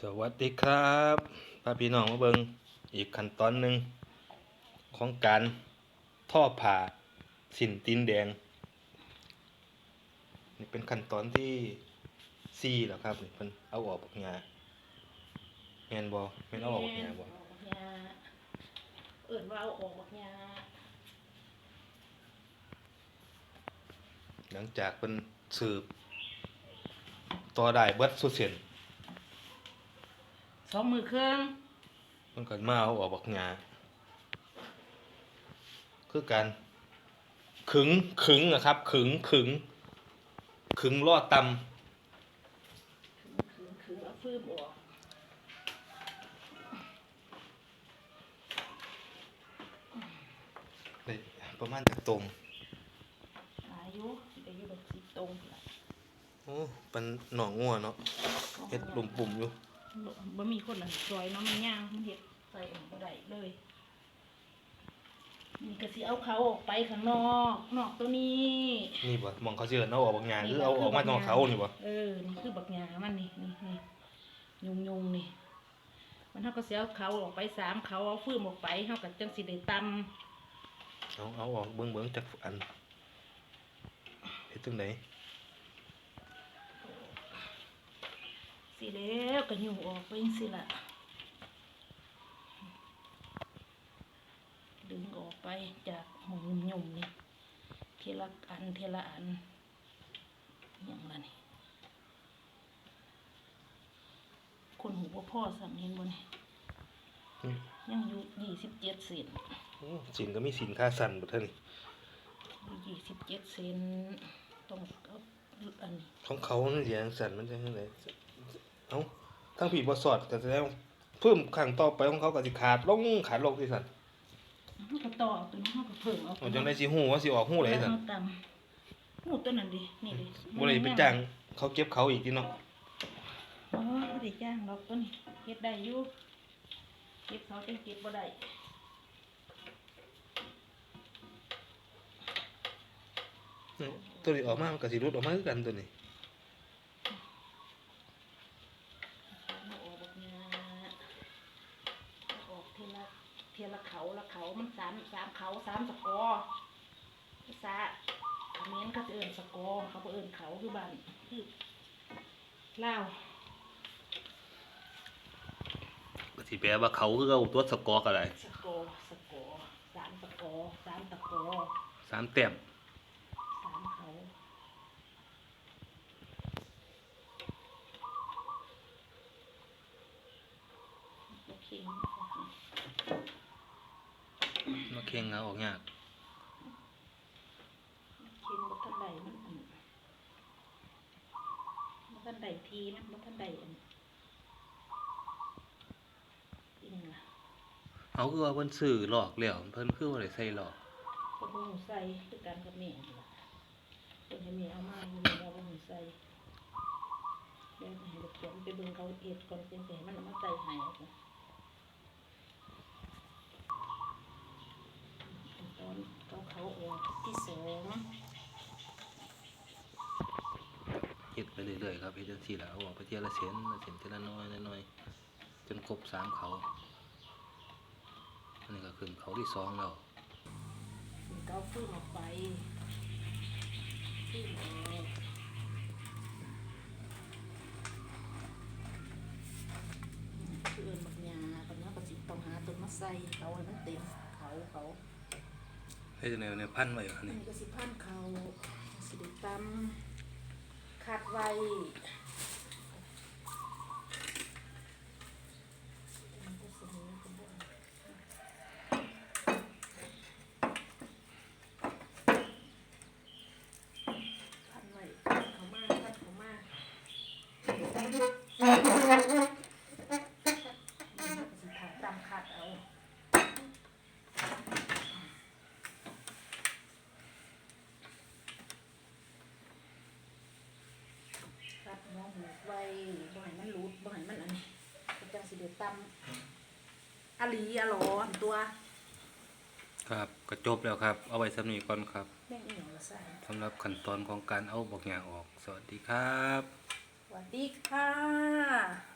สวัสดีครับพาพี่น้องมาเบิงอีกขั้นตอนหนึ่งของการท่อผ่าสินตีนแดง นี่เป็นขั้นตอนที่สี่แล้วครับนี่เพิ่นเอาออกบักหญ้าแม่นบ่แม่นเอาออกบักหญ้าบ่ออกบักหญ้าเอิ้นว่าเอาออกบักหญ้าหลังจากเพิ่นสืบต่อได้เบิดสุดเส้น สองมือเครื่องเพิ่นก็มาเอาออกบักหญ้าคือการขึงขึงอะครับ ขึงขึงขึงลอดตำขึงขึงเอาฟืมออกได้ประมาณจากตรงอายุอายุแบบสิตรงล่ะโอ้เป็นหนองงัวเนาะเฮ็ดลุมปุ่มอยู่ บ่มีคนน่ะซอยเนาะมันย่างมันเฮ็ดใส่อันบ่ได้เลยนี่ก็สิเอาเขาออกไปข้างนอก นอกตัวนี้ นี่บ่มองเขาเชื่อเอาออกบางงานหรือเอาออกมาจากเขานี่บ่เออ นี่คือบักหญ้ามันนี่นี่นี่ยุงยุงๆนี่ มันเฮาก็สิเอาเขาออกไปสามเขาเอาฟืมออกไปเฮาก็จังสิได้ตำเอาเอาออกเบิ่งเบิ่งจากอันเฮ็ดจังได สิแล้วก็อยู่ออกไปจังสิละดึงออกไปจากหงหยุ่มนี่เทละอันเทละอันอย่างละนี่คนหูบ่พ่อสั่งเห็นบนี่ยังอยู่ยี่สิบเจ็ดเซนสินก็มีสินค่าสั่นบ่ท่านี้ยี่สิบเจ็ดเซนต้องเอาอันนี้ของเขามันเสียงสั่นมันจะจังได เอ้าทั้งผีบ่สอดก็แสดงว่าเพิ่มข้างต่อไปของเขาก็สิขาดลงขาดลงสิสั่นเขาก็ต่อเอาตัวนี้เขาก็เพิ่มเอาเอาจังได๋สิฮู้ว่าสิออกฮู้ไดสั่นเอาตำหูตัวนั้นดินี่ดิบ่ได้ไปจ้างเขาเก็บเขาอีกติเนาะอ๋อบ่ได้จ้างดอกตัวนี้เก็บได้อยู่เก็บเขาจังเก็บบ่ได้อืมตัวนี้ออกมามันก็สิหลุดออกมาคือกันตัวนี้ เอาออกบักหญ้าเอาออกเทละ เทละเขาละเขา มันสามสามเขาสามสกอภาษาเขมรเขาจะเอิ้นสกอเขาบ่เอิ้นเขาคือบ้านคือลาวก็สิแปลว่าเขาคือเอาตัวสกอร์ก็ได้สกอสกอสามสกอสามตะกอสามแต้มสามเขาโอเคมา เข่งเอาออกยากเค็มบ่ทันใดมันอันบ่ทันใดทีมันบ่ทันใดอันอีหยังล่ะเอาคือว่าเพิ่นซื้อหลอกแล้วเพิ่นคือว่าได้ใส่หลอกก็บ่ฮู้ใส่คือกันกับแม่นั่นล่ะเพิ่นให้แม่เอามาอยู่แม่เอาบ่ฮู้ใส่เดี๋ยวให้ลูกเขียนไปเบิ่งเขาเอ็ดก่อนเพิ่นสิให้มันเอามาใส่ให้เอาจ้ะ ตอนเขาเขาออกที่สองเฮ็ดไปเรื่อยๆครับเฮ็ดจังซี่ล่ะเอาออกไปเทียละเส้นละเส้นทีละน้อยละน้อยจนครบสามเขาอันนี้ก็ขึ้นเขาที่สองแล้วเกาฟื้นออกไปฟื้นออกคือเอินบักหญ้าปัญญาก็สิต้องหาต้นมาใส่เขาให้มันเต็มเขาเขา เฮ็ดจังได๋เนี่ยพันไว้อันอันนี้นี้ก็สิพันเขาสิได้ตำคัดไว้อันนี้ก็สิเหม่พันไว้พันเขามาพันเขามานี่ก็สิถาตำคัดเอา ครับน้องหูไว้บ่ให้มันรูดบ่ให้มันอันนี้ก็จังสิเดือดตำอะหลีอะหลอนตัวครับก็จบแล้วครับ เอาไว้สำนี้ก่อนครับแม่งอีหยังละใส่สำหรับขั้นตอนของการเอาบักหญ้าออก สวัสดีครับ สวัสดีค่ะ